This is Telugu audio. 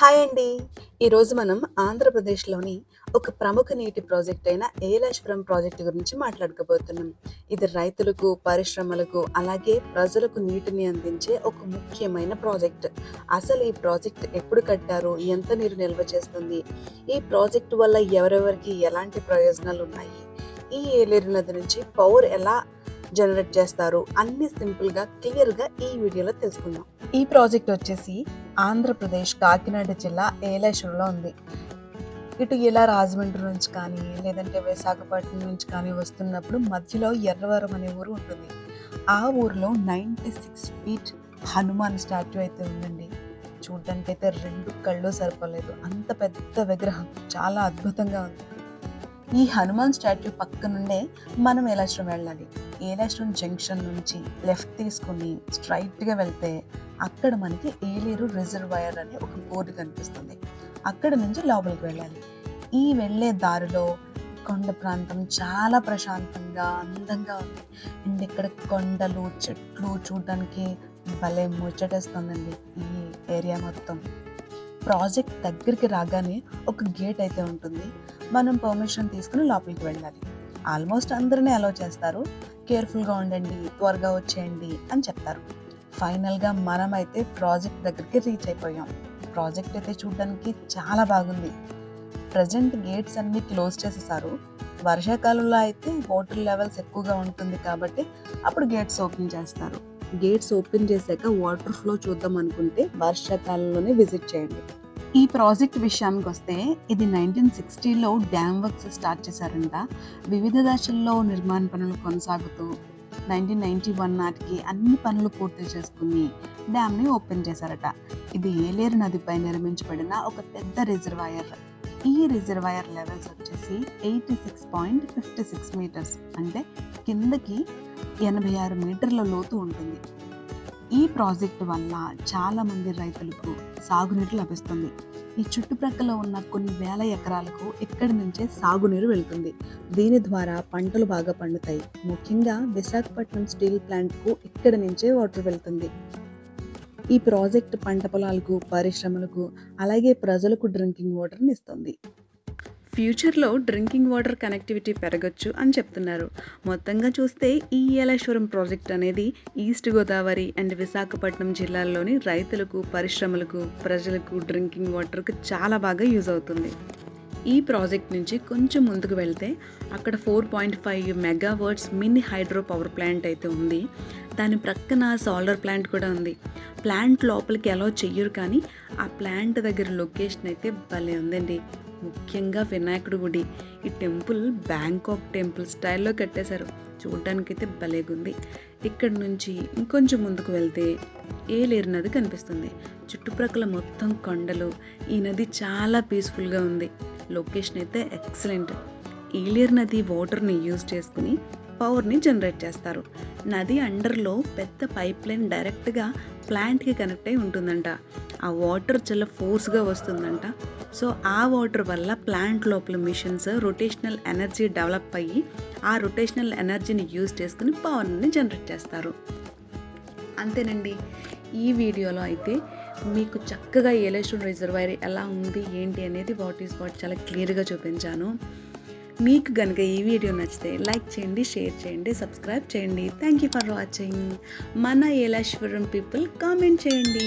హాయ్ అండి. ఈరోజు మనం ఆంధ్రప్రదేశ్లోని ఒక ప్రముఖ నీటి ప్రాజెక్ట్ అయిన ఏలాశ్వరం ప్రాజెక్టు గురించి మాట్లాడుకోబోతున్నాం ఇది రైతులకు పరిశ్రమలకు అలాగే ప్రజలకు నీటిని అందించే ఒక ముఖ్యమైన ప్రాజెక్ట్. అసలు ఈ ప్రాజెక్ట్ ఎప్పుడు కట్టారు? ఎంత నీరు నిల్వ చేస్తుంది? ఈ ప్రాజెక్టు వల్ల ఎవరెవరికి ఎలాంటి ప్రయోజనాలు ఉన్నాయి? ఈ ఏలేరు నది నుంచి పవర్ ఎలా జనరేట్ చేస్తారు? అన్ని సింపుల్గా క్లియర్గా ఈ వీడియోలో తెలుసుకుందాం. ఈ ప్రాజెక్ట్ వచ్చేసి ఆంధ్రప్రదేశ్ కాకినాడ జిల్లా ఏలేశ్వరంలో ఉంది. ఇటు ఇలా రాజమండ్రి నుంచి కానీ లేదంటే విశాఖపట్నం నుంచి కానీ వస్తున్నప్పుడు మధ్యలో ఎర్రవరం అనే ఊరు ఉంటుంది. ఆ ఊరిలో ninety six feet Hanuman statue అయితే ఉందండి. చూడ్డానికి అయితే రెండు కళ్ళు సరిపోలేదు. అంత పెద్ద విగ్రహం. చాలా అద్భుతంగా ఉంది. ఈ హనుమాన్ స్టాట్యూ పక్క నుండే మనం ఏలాశ్వరం వెళ్ళాలి. ఏలాశ్వరం జంక్షన్ నుంచి లెఫ్ట్ తీసుకుని స్ట్రైట్గా వెళ్తే అక్కడ మనకి ఏలేరు రిజర్వాయర్ అనే ఒక బోర్డు కనిపిస్తుంది. అక్కడ నుంచి లోపలికి వెళ్ళాలి. ఈ వెళ్ళే దారిలో కొండ ప్రాంతం చాలా ప్రశాంతంగా అందంగా ఉంది. అండ్ ఇక్కడ కొండలు చెట్లు చూడడానికి భలే ముచ్చటేస్తుందండి ఈ ఏరియా మొత్తం. ప్రాజెక్ట్ దగ్గరికి రాగానే ఒక గేట్ అయితే ఉంటుంది. మనం పర్మిషన్ తీసుకుని లోపలికి వెళ్ళాలి. ఆల్మోస్ట్ అందరినీ అలో చేస్తారు. కేర్ఫుల్గా ఉండండి త్వరగా వచ్చేయండి అని చెప్తారు. ఫైనల్గా మనమైతే ప్రాజెక్ట్ దగ్గరికి రీచ్ అయిపోయాం. ప్రాజెక్ట్ అయితే చూడడానికి చాలా బాగుంది. ప్రజెంట్ గేట్స్ అన్నీ క్లోజ్ చేసేసారు. వర్షాకాలంలో అయితే వాటర్ లెవెల్స్ ఎక్కువగా ఉంటుంది కాబట్టి అప్పుడు గేట్స్ ఓపెన్ చేస్తారు. గేట్స్ ఓపెన్ చేశాక వాటర్ ఫ్లో చూద్దాం అనుకుంటే వర్షాకాలంలోనే విజిట్ చేయండి. ఈ ప్రాజెక్ట్ విషయానికి వస్తే ఇది నైన్టీన్ సిక్స్టీలో డ్యామ్ వర్క్స్ స్టార్ట్ చేశారంట. వివిధ దశల్లో నిర్మాణ పనులు కొనసాగుతూ నైన్టీన్ నైన్టీ వన్ నాటికి అన్ని పనులు పూర్తి చేసుకుని డ్యామ్ని ఓపెన్ చేశారట. ఇది ఏలేరు నదిపై నిర్మించబడిన ఒక పెద్ద రిజర్వాయర్. ఈ రిజర్వాయర్ లెవెల్స్ వచ్చేసి eighty six point fifty six metres అంటే కిందకి ఎనభై ఆరు మీటర్ల లోతు ఉంటుంది. ఈ ప్రాజెక్ట్ వల్ల చాలామంది రైతులకు సాగునీరు లభిస్తుంది. ఈ చుట్టుప్రక్కల ఉన్న కొన్ని వేల ఎకరాలకు ఇక్కడి నుంచే సాగునీరు వెళ్తుంది. దీని ద్వారా పంటలు బాగా పండుతాయి. ముఖ్యంగా విశాఖపట్నం స్టీల్ ప్లాంట్కు ఇక్కడి నుంచే వాటర్ వెళ్తుంది. ఈ ప్రాజెక్ట్ పంట పొలాలకు పరిశ్రమలకు అలాగే ప్రజలకు డ్రింకింగ్ వాటర్ని ఇస్తుంది. ఫ్యూచర్లో డ్రింకింగ్ వాటర్ కనెక్టివిటీ పెరగచ్చు అని చెప్తున్నారు. మొత్తంగా చూస్తే ఈ ఏలేశ్వరం ప్రాజెక్ట్ అనేది ఈస్ట్ గోదావరి అండ్ విశాఖపట్నం జిల్లాల్లోని రైతులకు పరిశ్రమలకు ప్రజలకు డ్రింకింగ్ వాటర్కి చాలా బాగా యూజ్ అవుతుంది. ఈ ప్రాజెక్ట్ నుంచి కొంచెం ముందుకు వెళ్తే అక్కడ four point five megawatts mini hydro power plant అయితే ఉంది. దాని ప్రక్కన సోలార్ ప్లాంట్ కూడా ఉంది. ప్లాంట్ లోపలికి ఎలా చెయ్యరు కానీ ఆ ప్లాంట్ దగ్గర లొకేషన్ అయితే భలే ఉందండి. ముఖ్యంగా వినాయకుడి గుడి. ఈ టెంపుల్ బ్యాంకాక్ టెంపుల్ స్టైల్లో కట్టేశారు. చూడడానికైతే భలేగుంది. ఇక్కడ నుంచి ఇంకొంచెం ముందుకు వెళ్తే ఏలేరు నది కనిపిస్తుంది. చుట్టుప్రక్కల మొత్తం కొండలు. ఈ నది చాలా పీస్ఫుల్గా ఉంది. లొకేషన్ అయితే ఎక్సలెంట్. ఏలేరు నది వాటర్ని యూజ్ చేసుకుని పవర్ని జనరేట్ చేస్తారు. నది అండర్లో పెద్ద పైప్ లైన్ డైరెక్ట్గా ప్లాంట్కి కనెక్ట్ అయి ఉంటుందంట. ఆ వాటర్ చాలా ఫోర్స్గా వస్తుందంట. సో ఆ వాటర్ వల్ల ప్లాంట్ లోపల మిషన్స్ రొటేషనల్ ఎనర్జీ డెవలప్ అయ్యి ఆ రొటేషనల్ ఎనర్జీని యూజ్ చేసుకుని పవర్ని జనరేట్ చేస్తారు. అంతేనండి. ఈ వీడియోలో అయితే మీకు చక్కగా ఏలేశ్వరం రిజర్వాయర్ ఎలా ఉంది ఏంటి అనేది వాట్ ఈస్ వాట్ చాలా క్లియర్గా చూపించాను. మీకు కనుక ఈ వీడియో నచ్చితే లైక్ చేయండి షేర్ చేయండి సబ్స్క్రైబ్ చేయండి. థ్యాంక్ యూ ఫర్ వాచింగ్ మన ఏలేశ్వరం పీపుల్ కామెంట్ చేయండి.